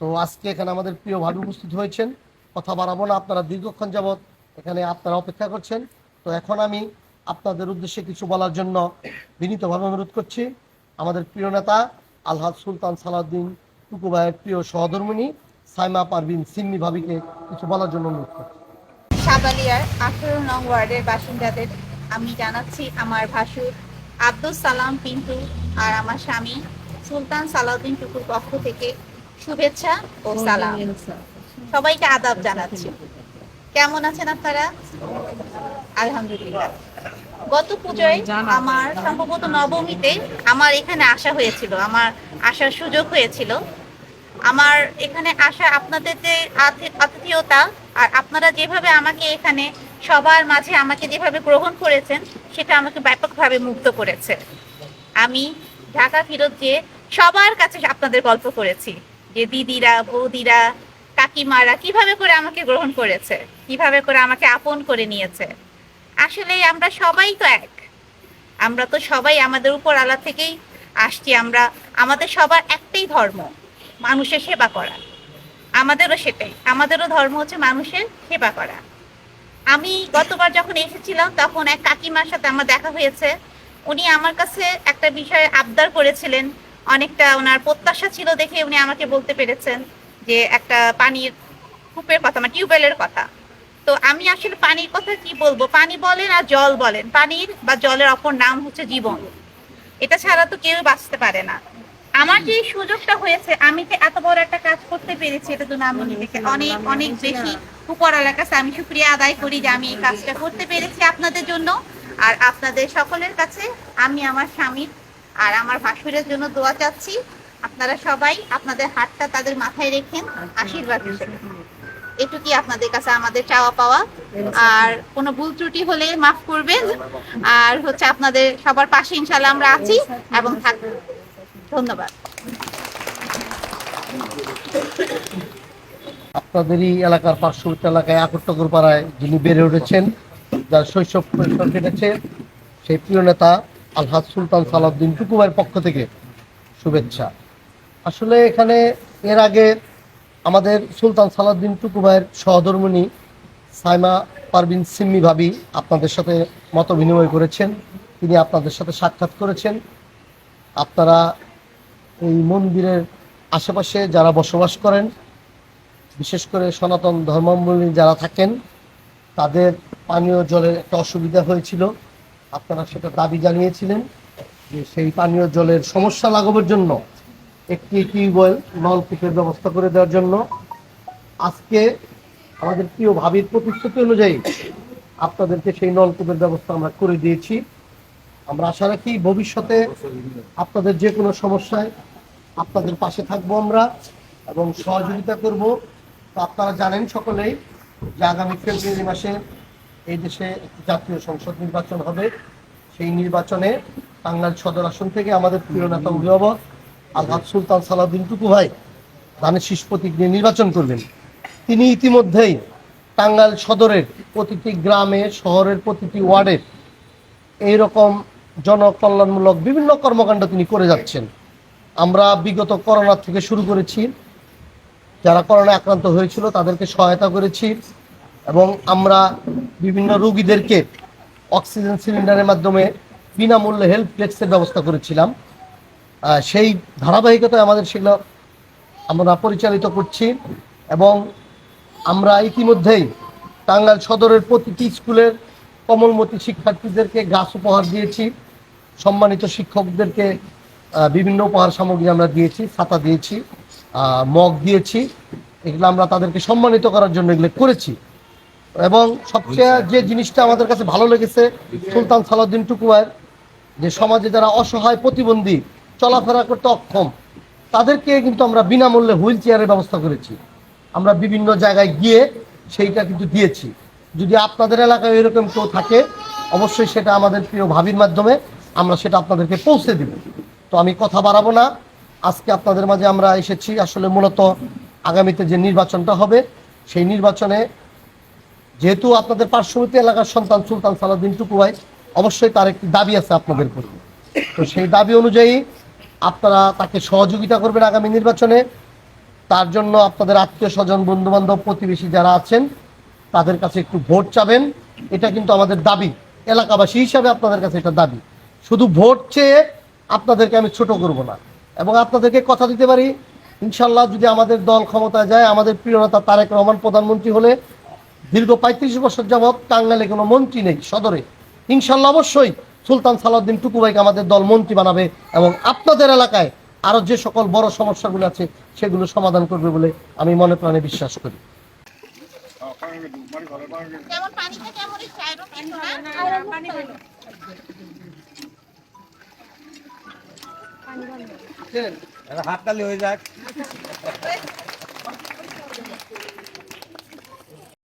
তো আজকে এখানে আমাদের প্রিয় ভাবি উপস্থিত হয়েছেন। কথা বাড়াবো না, আপনারা দীর্ঘক্ষণ যাবৎ এখানে আপনারা অপেক্ষা করছেন। তো এখন আমি আপনাদের উদ্দেশ্যে কিছু বলার জন্য বিনীতভাবে অনুরোধ করছি। আমাদের প্রিয় নেতা আলহাজ সুলতান সালাউদ্দিন টুকু ভাইয়ের প্রিয় সহধর্মিনী সাইমা পারভিন সিন্নি ভাবিকে কিছু বলার জন্য অনুরোধ করছি। সাবালিয়ার আঠেরো নং ওয়ার্ডের বাসিন্দাদের আমি জানাচ্ছি, আমার ভাসুর আব্দুল সালাম পিন্টু আর আমার স্বামী সুলতান সালাউদ্দিন টুকুর পক্ষ থেকে শুভেচ্ছা ও সালাম। সবাইকে আদাব জানাচ্ছি। কেমন আছেন আপনারা? আলহামদুলিল্লাহ। গত পুজোয় আমার সম্ভবত নবমীতে আমার এখানে আসা হয়েছিল। আমার আসার সুযোগ হয়েছিল। আমার এখানে আসা আপনাদের যে আতি- আতিথেয়তা আর আপনারা যেভাবে আমাকে এখানে সবার মাঝে আমাকে যেভাবে গ্রহণ করেছেন সেটা আমাকে ব্যাপকভাবে মুগ্ধ করেছে। আমি ঢাকা ফেরত যে সবার কাছে আপনাদের গল্প করেছি যে দিদিরা, বৌদিরা, কাকিমারা কীভাবে করে আমাকে গ্রহণ করেছে, কীভাবে করে আমাকে আপন করে নিয়েছে। আসলে আমরা সবাই তো এক। আমরা তো সবাই আমাদের উপর আলা থেকেই আসছি, আমরা, আমাদের সবার একটাই ধর্ম, মানুষের সেবা করা। আমাদেরও সেটাই, আমাদেরও ধর্ম হচ্ছে মানুষের সেবা করা। আমি গতবার যখন এসেছিলাম, তখন এক কাকিমার সাথে আমার দেখা হয়েছে। উনি আমার কাছে একটা বিষয়ে আবদার করেছিলেন অনেকটা ওনার প্রত্যাশা ছিল দেখে উনি আমাকে বলতে পেরেছেন যে একটা পানির কূপের কথা মানে টিউবওয়েলের কথা। তো আমি আসলে পানির কথা কি বলব? পানি বলেন আর জল বলেন। পানির বা জলের অপর নাম হচ্ছে জীবন। এটা ছাড়া তো কেউ বাঁচতে পারে না। আমার যে সুযোগটা হয়েছে, আমি যে এত বড় একটা কাজ করতে পেরেছি, এটা জন্য আমি নিজেকে অনেক অনেক বেশি উপরওয়ালার কাছে আমি শুক্রিয়া আদায় করি যে আমি এই কাজটা করতে পেরেছি আপনাদের জন্য। আর আপনাদের সকলের কাছে আমি আমার স্বামীর আর আমার ভাসুরের জন্য দোয়া চাচ্ছি। আপনারা সবাই আপনাদের হাতটা তাদের মাথায় রেখেন, আশীর্বাদ এটুকুই আপনাদের কাছে আমাদের চাওয়া পাওয়া। আর কোনো ভুল ত্রুটি হলে মাফ করবেন। আর হচ্ছে আপনাদের সবার পাশে ইনশাল্লাহ আমরা আছি এবং থাকব। ধন্যবাদ। আপনাদেরই এলাকার পার্শ্ববর্তী এলাকায় আকট্টকর পাড়ায় যিনি বেড়ে উঠেছেন, যার শৈশব কেটেছে সেই প্রিয় নেতা আলহাজ সুলতান সালাউদ্দিন টুকুমার পক্ষ থেকে শুভেচ্ছা। আসলে এখানে এর আগে আমাদের সুলতান সালাউদ্দিন টুকুমায়ের সহধর্মিনী সাইমা পারবিন সিম্মি ভাবি আপনাদের সাথে মত বিনিময় করেছেন। তিনি আপনাদের সাথে সাক্ষাৎ করেছেন। আপনারা এই মন্দিরের আশেপাশে যারা বসবাস করেন, বিশেষ করে সনাতন ধর্মাবলম্বী যারা থাকেন, তাদের পানীয় জলের একটা অসুবিধা হয়েছিল। আপনারা সেটা দাবি জানিয়েছিলেন যে সেই পানীয় জলের সমস্যা লাঘবের জন্য একটি টিউবওয়েল নলকূপের ব্যবস্থা করে দেওয়ার জন্য আজকে আমাদের প্রিয় ভাবির প্রতিশ্রুতি অনুযায়ী আপনাদেরকে সেই নলকূপের ব্যবস্থা আমরা করে দিয়েছি। আমরা আশা রাখি ভবিষ্যতে আপনাদের যে কোনো সমস্যায় আপনাদের পাশে থাকব আমরা এবং সহযোগিতা করব। তো আপনারা জানেন সকলেই যে আগামী ফেব্রুয়ারি মাসে এই দেশে জাতীয় সংসদ নির্বাচন হবে। সেই নির্বাচনে টাঙ্গাইল সদর আসন থেকে আমাদের প্রিয় নেতা অভিভাবক আলহাদ সুলতান সালাউদ্দিন টুকু ভাই ধানের শীষ প্রতীক নিয়ে নির্বাচন করবেন। তিনি ইতিমধ্যেই টাঙ্গাইল সদরের প্রতিটি গ্রামে, শহরের প্রতিটি ওয়ার্ডের এইরকম জনকল্যাণমূলক বিভিন্ন কর্মকাণ্ড তিনি করে যাচ্ছেন। আমরা বিগত করোনা থেকে শুরু করেছি। যারা করোনা আক্রান্ত হয়েছিল তাদেরকে সহায়তা করেছি এবং আমরা বিভিন্ন রোগীদেরকে অক্সিজেন সিলিন্ডারের মাধ্যমে বিনামূল্যে হেল্প ফ্লেক্সের ব্যবস্থা করেছিলাম। সেই ধারাবাহিকতায় আমাদের সেগুলো আমরা পরিচালিত করছি এবং আমরা ইতিমধ্যেই টাঙ্গাইল সদরের প্রতিটি স্কুলের কমলমতি শিক্ষার্থীদেরকে গাছ উপহার দিয়েছি। সম্মানিত শিক্ষকদেরকে বিভিন্ন উপহার সামগ্রী আমরা দিয়েছি, ছাতা দিয়েছি মগ দিয়েছি। এগুলো আমরা তাদেরকে সম্মানিত করার জন্য এগুলো করেছি। এবং সবচেয়ে যে জিনিসটা আমাদের কাছে ভালো লেগেছে সুলতান সালাউদ্দিন টুকুয়ার যে সমাজে যারা অসহায় প্রতিবন্ধী চলাফেরা করতে অক্ষম তাদেরকে কিন্তু আমরা বিনামূল্যে হুইল চেয়ারের ব্যবস্থা করেছি। আমরা বিভিন্ন জায়গায় গিয়ে সেইটা কিন্তু দিয়েছি। যদি আপনাদের এলাকায় এরকম কেউ থাকে অবশ্যই সেটা আমাদের প্রিয় ভাবির মাধ্যমে আমরা সেটা আপনাদেরকে পৌঁছে দিব। তো আমি কথা বাড়াবো না। আজকে আপনাদের মাঝে আমরা এসেছি আসলে মূলত আগামীতে যে নির্বাচনটা হবে সেই নির্বাচনে যেহেতু আপনাদের পার্শ্ববর্তী এলাকার সন্তান সুলতান সালাউদ্দিন টুকুয়াই অবশ্যই তার একটি দাবি আছে আপনাদের প্রতি তো সেই দাবি অনুযায়ী আপনারা তাকে সহযোগিতা করবেন আগামী নির্বাচনে। তার জন্য আপনাদের আত্মীয় স্বজন বন্ধু বান্ধব প্রতিবেশী যারা আছেন, তাদের কাছে একটু ভোট চাবেন। এটা কিন্তু আমাদের দাবি। এলাকাবাসী হিসাবে আপনাদের কাছে এটা দাবি। শুধু ভোট চেয়ে আপনাদেরকে আমি ছোট করব না। এবং আপনাদেরকে কথা দিতে পারি ইনশাল্লাহ যদি আমাদের দল ক্ষমতায় যায়, আমাদের প্রিয় নেতা তারেক রহমান প্রধানমন্ত্রী হলে দীর্ঘ পঁয়ত্রিশ বছর যাবৎ টাঙ্গালে কোনো মন্ত্রী নেই সদরে। ইনশাল্লাহ অবশ্যই সুলতান সালাউদ্দিন টুকুভাইকে আমাদের দল মন্ত্রী বানাবে এবং আপনাদের এলাকায় আরও যে সকল বড় সমস্যাগুলো আছে, সেগুলো সমাধান করবে বলে আমি মনে প্রাণে বিশ্বাস করি। হাততালি হয়ে যাক।